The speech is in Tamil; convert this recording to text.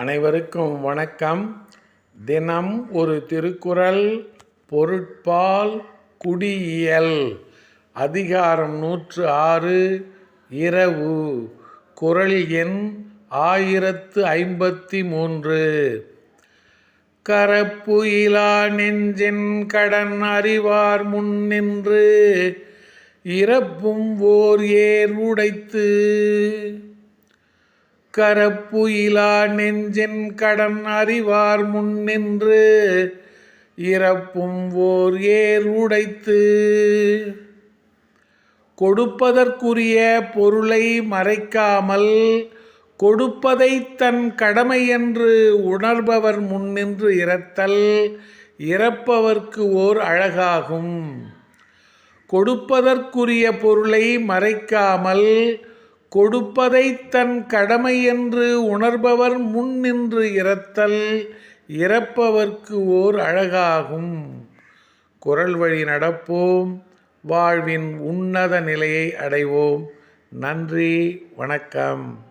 அனைவருக்கும் வணக்கம். தினம் ஒரு திருக்குறள் பொருட்பால் குடியியல். அதிகாரம் நூற்று ஆறு இரவு. குரல் எண் ஆயிரத்து ஐம்பத்தி மூன்று. கரப்புயிலா நெஞ்சின் கடன் அறிவார் முன் நின்று இறப்பும் ஓர் ஏர் உடைத்து. கரப்புயிலா நெஞ்சின் கடன் அறிவார் முன் நின்று இறப்பும் ஓர் ஏர் உடைத்து. கொடுப்பதற்குரிய பொருளை மறைக்காமல் கொடுப்பதை தன் கடமை என்று உணர்பவர் முன்னின்று இறத்தல் இறப்பவர்க்கு ஓர் அழகாகும். கொடுப்பதற்குரிய பொருளை மறைக்காமல் கொடுப்பதை தன் கடமை என்று உணர்பவர் முன் நின்று இறத்தல் இறப்பவர்க்கு ஓர் அழகாகும். குரல் வழி நடப்போம் வாழ்வின் உன்னத நிலையை அடைவோம். நன்றி வணக்கம்.